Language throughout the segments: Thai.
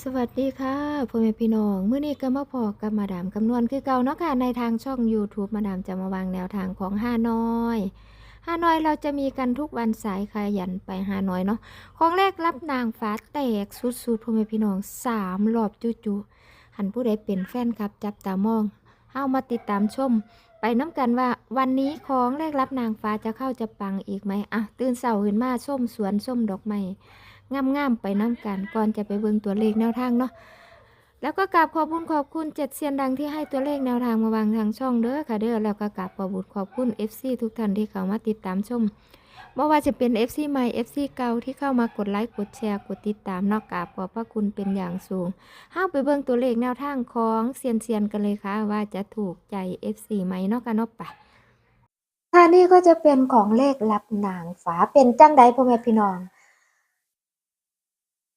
สวัสดีค่ะพ่อแม่พี่น้องเมื้อนี้ก็มาพอกับมาดามคำนวณคือเก่าเนาะค่ะในทางช่อง YouTube มาดามจะมาวางแนวทางของฮานอยฮานอยเราจะมีกันทุกวันสายขยันไปฮานอยเนาะของแรกรับนางฟ้าแตกสุดๆพ่อแม่พี่น้องสามรอบจุๆหันผู้ใดเป็นแฟนคลับจับตามองเฮามาติดตามชม ไปน้ำกันว่าวันนี้ของแรกรับนางฟ้าจะเข้าจะปังอีกไหมอะตื่นเสาร์ขึ้นมาส้มสวนส้มดอกไม้ งามๆไปน้ำกันก่อนจะไปเบิ่งตัวเลขแนวทางเนาะแล้วก็กราบขอบคุณขอบคุณเจ็ดเซียนดังที่ให้ตัวเลขแนวทางมาวางทางช่องเด้อค่ะเด้อแล้วก็กราบขอบคุณขอบคุณ FC ทุกท่านที่เข้ามาติดตามชมไม่ว่าจะเป็น FC ใหม่ FC เก่าที่เข้ามากดไลค์กดแชร์กดติดตามนอกกราบขอบพระคุณเป็นอย่างสูงเฮาไปเบิ่งตัวเลขแนวทางของเซียนเซียนกันเลยค่ะ ว่าจะถูกใจ FC ไหมเนาะกันนาะไปค่ะนี่ก็จะเป็นของเลขลับนางฟ้าเป็นจังใดพ่อแม่พี่น้อง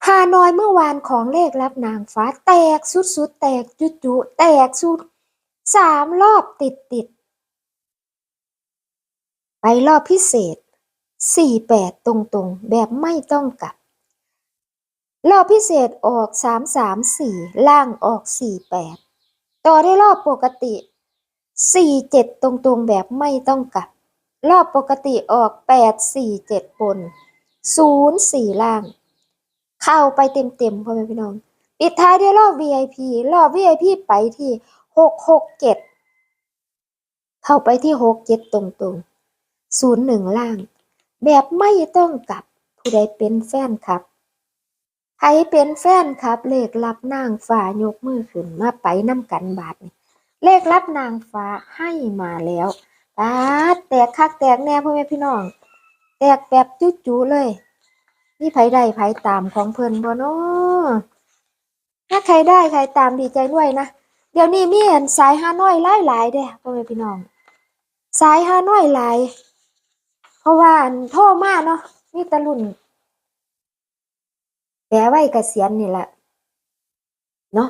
ฮานอยเมื่อวานของเลขรับนางฟ้า แตกสุดๆแตกจุๆแตกสุดสามรอบติดติด ไปรอบพิเศษสี่แปดตรงๆ แบบไม่ต้องกลับ รอบพิเศษออกสามสามสี่ล่างออกสี่แปดต่อได้รอบปกติสี่เจ็ดตรงๆ แบบไม่ต้องกลับ รอบปกติออกแปดสี่เจ็ดบนศูนย์สี่ล่าง เข้าไปเต็มๆพ่อแม่พี่น้อง ปิดท้ายด้วยรอบ VIP รอบ VIP ไปที่หกหกเจ็ดเข้าไปที่หกเจ็ดตรงๆศูนย์หนึ่งล่าง แบบไม่ต้องกลับผู้ใดเป็นแฟนครับใครเป็นแฟนครับ เลขรับนางฟ้ายกมือขึ้นมาไปน้ำกันบาทนี่เลขรับนางฟ้าให้มาแล้วปาแตกคักแตกแน่พ่อแม่พี่น้อง แตกแบบจุ๊ๆเลย นี่ไผได้ไผตามของเพิ่นบ่เนาะถ้าใครได้ใครตามดีใจด้วยนะ เดี๋ยวนี้มีอันสายฮานอยหลายหลายๆเด้พ่อแม่พี่น้อง สายฮานอยหลาย เพราะว่าอันโทรมาเนาะมีแตะรุ่นแปลไว้เกษียณนี่แหละเนาะ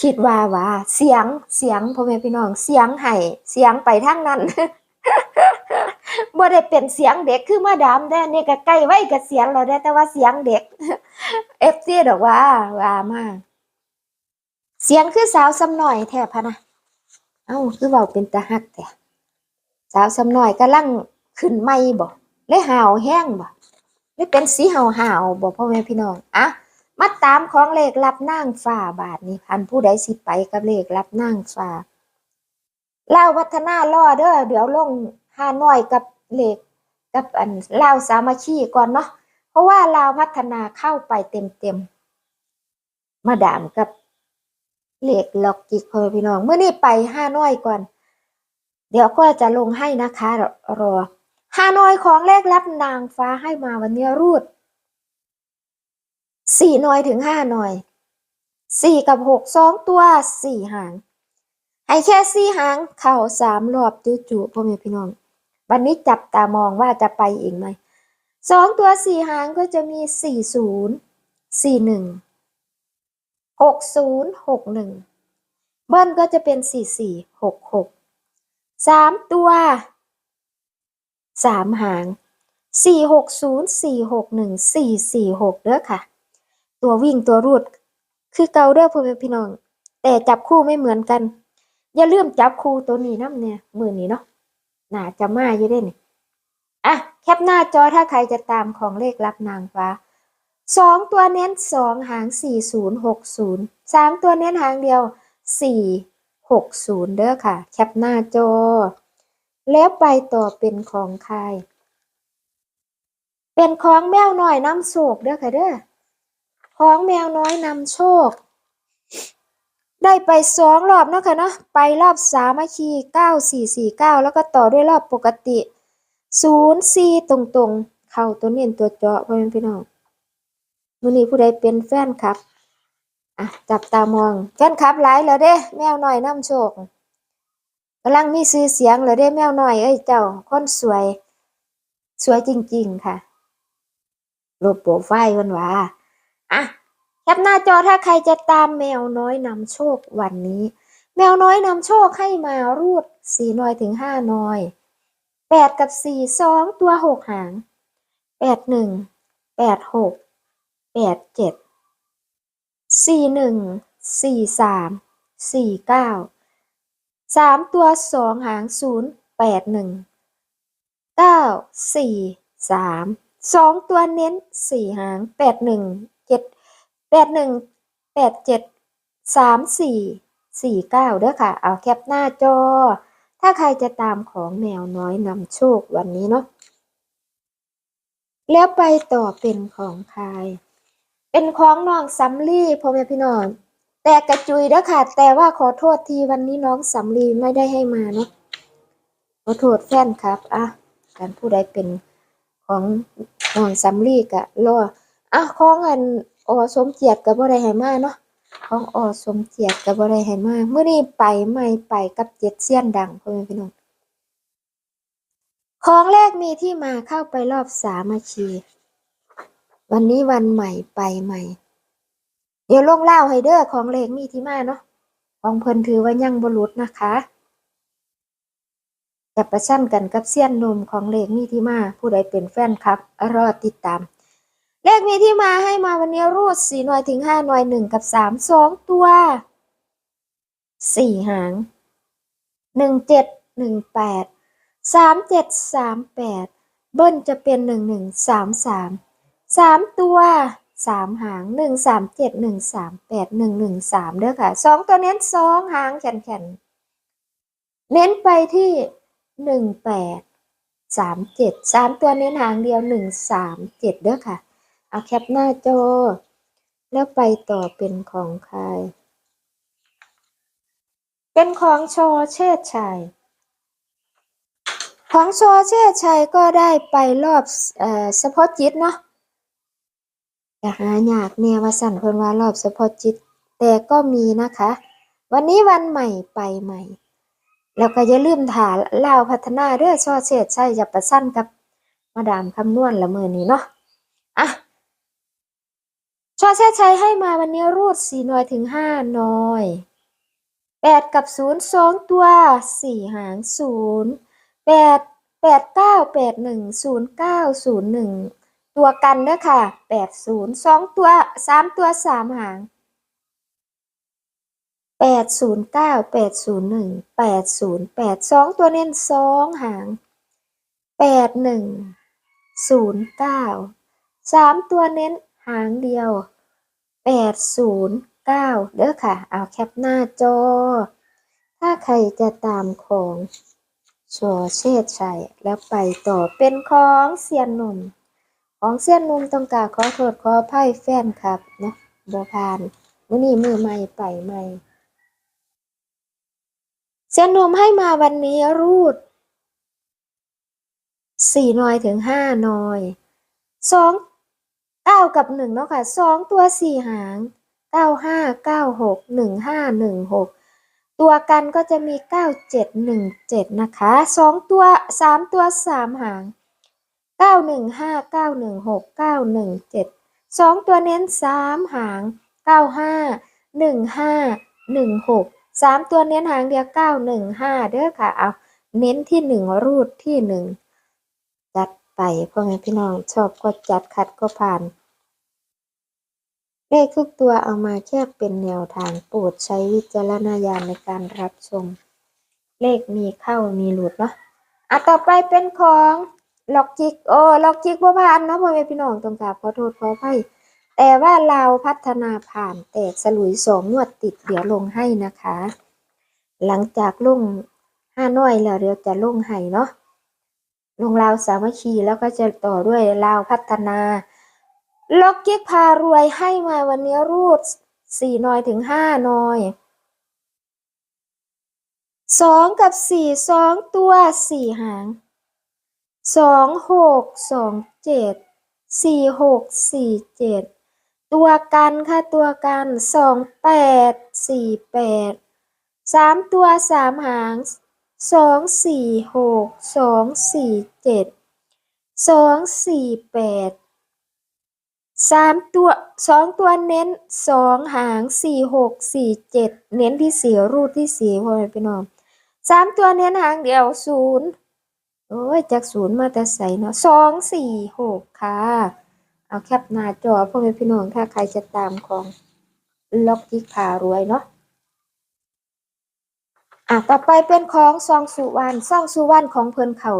คิดว่าว่าเสียงเสียงพ่อแม่พี่น้อง เสียงให้เสียงไปทางนั้น บ่ได้เป็นเสียงเด็กคือมาดามเด้เนี่ก็ใกล้ไว้กับเกษียณแล้วเด้แต่ว่าเสียงเด็ก FC ดอกว่าว่ามากเสียงคือสาวซ้ำน้อยแท้พะนะเอ้าคือเว้าเป็นตาฮักแท้สาวซ้ำน้อยกำลังขึ้นใหม่บ่เลยห่าวแห้งบ่เลยเป็นสีห่าวๆบ่พ่อแม่พี่น้องอะมาตามของเลขลับนางฟ้าบาทนี้พันผู้ใดสิไปกับเลขลับนางฟ้าเล่าวัฒนาล่อเด้อเดี๋ยวลง ฮาน้อยกับเหล็กกับอันลาวสามัคคีก่อนเนาะเพราะว่าลาวพัฒนาเข้าไปเต็มเต็มๆมาดามกับเหล็กล็อกกิกเพอพี่น้องเมื่อนี้ไปฮาน้อยก่อน เดี๋ยวก็จะลงให้นะคะรอรอฮาน้อยของแรกรับนางฟ้าให้มาวันนี้รูดสี่น่อยถึงห้าน่อยสี่กับหกสองตัวสี่หางให้แค่สี่หางเข่าสามรอบจู่ๆพ่อแม่พี่น้อง วันนี้จับตามองว่าจะไปอีกไหมสองตัวสี่หางก็จะมีสี่ศูนย์สี่หนึ่งหกศูนย์หกหนึ่งเบิ้ลก็จะเป็นสี่สี่หกหกสามตัวสามหางสี่หกศูนย์สี่หกหนึ่งสี่สี่หกเด้อค่ะ ตัววิ่งตัวรูด คือเกาเด้อพ่อแม่พี่น้อง แต่จับคู่ไม่เหมือนกัน อย่าลืมจับคู่ตัวนี้น้ำเนี่ยมือนี้เนาะ น่าจะมาอยู่ได้นี่อะแคปหน้าจอถ้าใครจะตามของเลขรับนางฟ้าสองตัวเน้นสองหางสี่ศูนย์หกศูนย์สามตัวเน้นหางเดียวสี่หกศูนย์เด้อค่ะ แคปหน้าจอ แล้วไปต่อเป็นของใคร เป็นของแมวน้อยนำโศกเด้อค่ะเด้อของแมวน้อยนำโชค ได้ไปสองรอบเนาะค่ะเนาะไปรอบสามัคคีเก้าสี่สี่เก้าแล้วก็ต่อด้วยรอบปกติศูนย์สี่ตรงๆ เข้าตัวเน้นตัวเจาะพ่อแม่พี่น้องมื้อนี้ผู้ใดเป็นแฟนครับอะจับตามองแฟนคลับหลายแล้วเด้ แมวหน้อยน้ำโชคกำลังมีชื่อเสียงแล้วเด้แมวหน้อยเอ้ยเจ้าคนสวย สวยจริง ๆ ค่ะรูปโปรไฟล์เพิ่นว่าอะ แคปหน้าจอถ้าใครจะตามแมวน้อยนำโชควันนี้ แมวน้อยนำโชคให้มารูดสี่น้อยถึงห้าน้อยแปดกับสี่สองตัวหกหางแปดหนึ่งแปดหกแปดเจ็ดสี่หนึ่งสี่สามสี่เก้าสามตัวสองหางศูนย์แปดหนึ่งเก้าสี่สามสองตัวเน้นสี่หางแปดหนึ่งเจ็ด แปดหนึ่งแปดเจ็ดสามสี่สี่เก้าเด้อค่ะ เอาแคปหน้าจอ ถ้าใครจะตามของแมวน้อยนำโชควันนี้เนาะแล้วไปต่อเป็นของใครเป็นของน้องสำลีพ่อแม่พี่น้องแต่กระจุยเด้อค่ะ แต่ว่าขอโทษทีวันนี้น้องสำลีไม่ได้ให้มาเนาะขอโทษแฟนครับอะการผู้ใดเป็นของน้องสำลีกะรออะของอัน อสมเกียรติกับบ่ได้ให้มาเนาะของอสมเกียรติกับบ่ได้ให้มาเมื่อนี้ไปไม่ไปกับเจ็ดเซียนดังพ่อแม่พี่น้องของแรกมีที่มาเข้าไปรอบสามัคคี วันนี้วันใหม่ไปใหม่ เดี๋ยวลงเล่าให้เด้อของเลขมีที่มาเนาะของเพิ่นถือว่ายังบรุษนะคะจะประชันกันกับเซียนนมของเลขมีที่มา ผู้ใดเป็นแฟนครับ รอติดตาม เลขมีที่มาให้มาวันนี้รูดสี่หน่วยถึงห้าหน่วยหนึ่งกับสามสองตัวสี่หางหนึ่งเจ็ดหนึ่งแปดสามเจ็ดสามแปดเบิ้ลจะเป็นหนึ่งหนึ่งสามสามสามตัวสามหางหนึ่งสามเจ็ดหนึ่งสามแปดหนึ่งหนึ่งสามเด้อค่ะสองตัวเน้นสองหางแข็งแข็งเน้นไปที่หนึ่งแปดสามเจ็ดสามตัวเน้นหางเดียวหนึ่งสามเจ็ดเด้อค่ะ เอาแคปหน้าจอ แล้วไปต่อเป็นของใคร เป็นของโชเชษชัย ของโชเชษชัยก็ได้ไปรอบเอ่อเฉพาะจิตเนาะจะหายากแนวว่าสั่นเพิ่นว่ารอบเฉพาะจิต แต่ก็มีนะคะ วันนี้วันใหม่ไปใหม่ แล้วก็อย่าลืมถาลาวพัฒนาเด้อชอเชษใช่จะประสั้นกับมาดามคำนวณละเมอนี้เนาะอะ ชอเชษใช้ให้มาวันนี้รูดสี่หน่วยถึงห้าหน่วยแปดกับศูนย์สองตัวสี่หางศูนย์แปดแปดเก้าแปดหนึ่งศูนย์เก้าศูนย์หนึ่งตัวกันเด้อค่ะแปดศูนย์สองตัวสามตัวสามหางแปดศูนย์เก้าแปดศูนย์หนึ่งแปดศูนย์แปดสองตัวเน้นสองหางแปดหนึ่งศูนย์เก้าสามตัวเน้นหางเดียว แปดศูนย์เก้าเด้อค่ะ เอาแคปหน้าจอ ถ้าใครจะตามของชอเชษชัยแล้วไปต่อเป็นของเซียนหนุ่ม ของเสียนหนุ่มต้องการขอโทษขออภัยแฟนครับนะบ่ผ่านมื้อนี้มือใหม่ไปใหม่ เสียนหนุ่มให้มาวันนี้รูดสี่หน่อยถึงห้าหน่อยสอง เก้ากับหนึ่งเนาะค่ะสองตัวสี่หางเก้าห้าเก้าหกหนึ่งห้าหนึ่งหกตัวกันก็จะมีเก้าเจ็ดหนึ่งเจ็ดนะคะสองตัวสามตัวสามหางเก้าหนึ่งห้าเก้าหนึ่งหกเก้าหนึ่งเจ็ดสองตัวเน้นสามหางเก้าห้าหนึ่งห้าหนึ่งหกสามตัวเน้นหางเดียวเก้าหนึ่งห้าเด้อค่ะ เอาเน้นที่หนึ่งรูดที่หนึ่งจัดไปพ่อแม่พี่น้องชอบก็จัดขัดก็ผ่าน เลขทุกตัวเอามาแค่เป็นแนวทางโปรดใช้วิจารณญาณในการรับชม เลขมีเข้ามีหลุดเนาะอะต่อไปเป็นของล็อกจิกโอ้ล็อกจิกบ่ผ่านเนาะพ่อแม่พี่น้องต้องกราบขอโทษขออภัยแต่ว่าเราพัฒนาผ่านแตกสลุยสองงวดติดเดี๋ยวลงให้นะคะ หลังจากลงห้าน้อยแล้วเดี๋ยวจะลงให้เนาะลงลาวสามัคคีแล้วก็จะต่อด้วยลาวพัฒนา ล็อกจิกพารวยให้มาวันนี้รูดสี่นอยถึงห้านอยสองกับสี่สองตัวสี่หางสองหกสองเจ็ดสี่หกสี่เจ็ดตัวกันค่ะตัวกันสองแปดสี่แปดสามตัวสามหางสองสี่หกสองสี่เจ็ดสองสี่แปด สามตัวสองตัวเน้นสองหางสี่หกสี่เจ็ดเน้นที่สี่รูดที่สี่พ่อแม่พี่น้องสามตัวเน้นหางเดียวศูนย์โอ้ยจากศูนย์มาแต่ใส่เนาะสองสี่หกค่ะ เอาแคปหน้าจอพ่อแม่พี่น้องถ้าใครจะตามของล็อกที่พารวยเนาะอะต่อไปเป็นของซองสุวรรณซองสุวรรณของเพิ่นเขา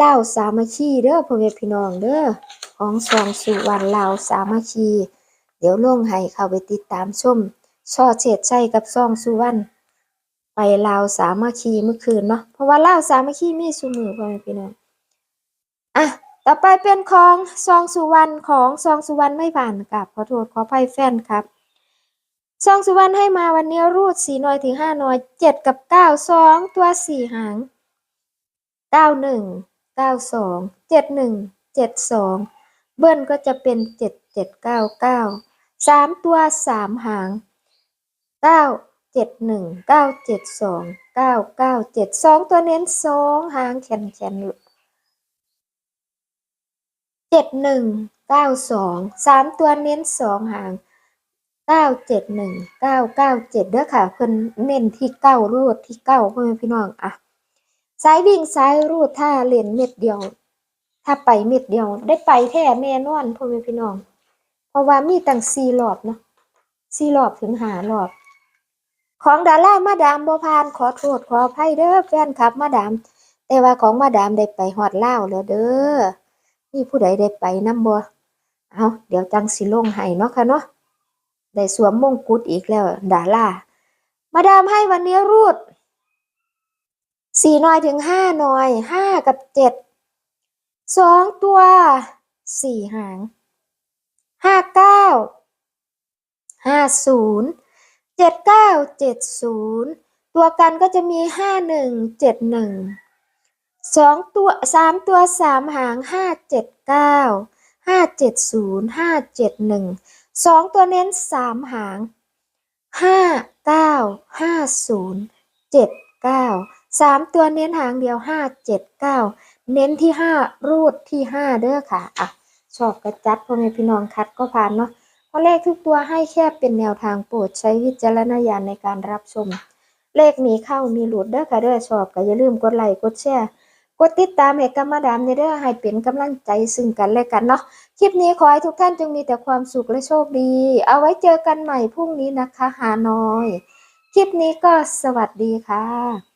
ล่าวสามัคคีเด้อพ่อแม่พี่น้องเด้อของซองสุวรรณลาวสามัคคี เดี๋ยวลงให้เข้าไปติดตามชมช่อเฉดชัยกับซองสุวรรณไปลาวสามัคคีเมื่อคืนเนาะเพราะว่าลาวสามัคคีมีสุมือพ่อแม่พี่น้องอะต่อไปเป็นของซองสุวรรณของซองสุวรรณไม่ผ่านกับขอโทษขออภัยแฟนครับซองสุวรรณให้มาวันนี้รูดสี่น่วยถึงห้าน่วยเจ็ดกับเก้าสองตัวสี่หางเก้าหนึ่ง เก้าสองเจ็ดหนึ่งเจ็ดสองเบิ้ลก็จะเป็นเจ็ดเจ็ดเก้าเก้าสามตัวสามหางเก้าเจ็ดหนึ่งเก้าเจ็ดสองเก้าเก้าเจ็ดสองตัวเน้นสองหางแขนแขนเจ็ดหนึ่งเก้าสองสามตัวเน้นสองหางเก้าเจ็ดหนึ่งเก้าเก้าเจ็ดเด้อค่ะเพิ่นเน้นที่เก้ารูดที่เก้าเพื่อแม่พี่น้องอะ สายวิ่งสายรูดถ้าเล่นเม็ดเดียว ถ้าไปเม็ดเดียว ได้ไปแท้แน่นอนพ่อแม่พี่น้อง เพราะว่ามีตั้งสี่รอบเนาะสี่รอบถึงหารอบ ของดารามาดามบ่ผ่านขอโทษขออภัยเด้อแฟนคลับมาดาม แต่ว่าของมาดามได้ไปฮอดเลาแล้วเด้อมีผู้ใดได้ไปน้ำบ่เอาเดี๋ยวจังสิลงให้เนาะค่ะเนาะได้สวมมงกุฎอีกแล้วดารามาดามให้วันนี้รูด สี่หน่อยถึงห้าหน่อยห้ากับเจ็ดสองตัวสี่หางห้าเก้าห้าศูนย์เจ็ดเก้าเจ็ดศูนย์ตัวกันก็จะมีห้าหนึ่งเจ็ดหนึ่งสองตัวสามตัวสามหางห้าเจ็ดเก้าห้าเจ็ดศูนย์ห้าเจ็ดหนึ่งสองตัวเน้นสามหางห้าเก้าห้าศูนย์เจ็ดเก้า สามตัวเน้นหางเดียวห้าเจ็ดเก้าเน้นที่ห้ารูดที่ห้าเด้อค่ะอะชอบกระจัดพ่อแม่พี่น้องคัดก็ผ่านเนาะเพราะเลขทุกตัวให้แค่เป็นแนวทางโปรดใช้วิจารณญาณในการรับชม เลขมีเข้ามีหลุดเด้อค่ะเด้อชอบก็อย่าลืมกดไลค์กดแชร์กดติดตามให้กับมาดามเด้อให้เป็นกำลังใจซึ่งกันและกันเนาะคลิปนี้ขอให้ทุกท่านจงมีแต่ความสุขและโชคดี เอาไว้เจอกันใหม่พรุ่งนี้นะคะหาน้อย คลิปนี้ก็สวัสดีค่ะ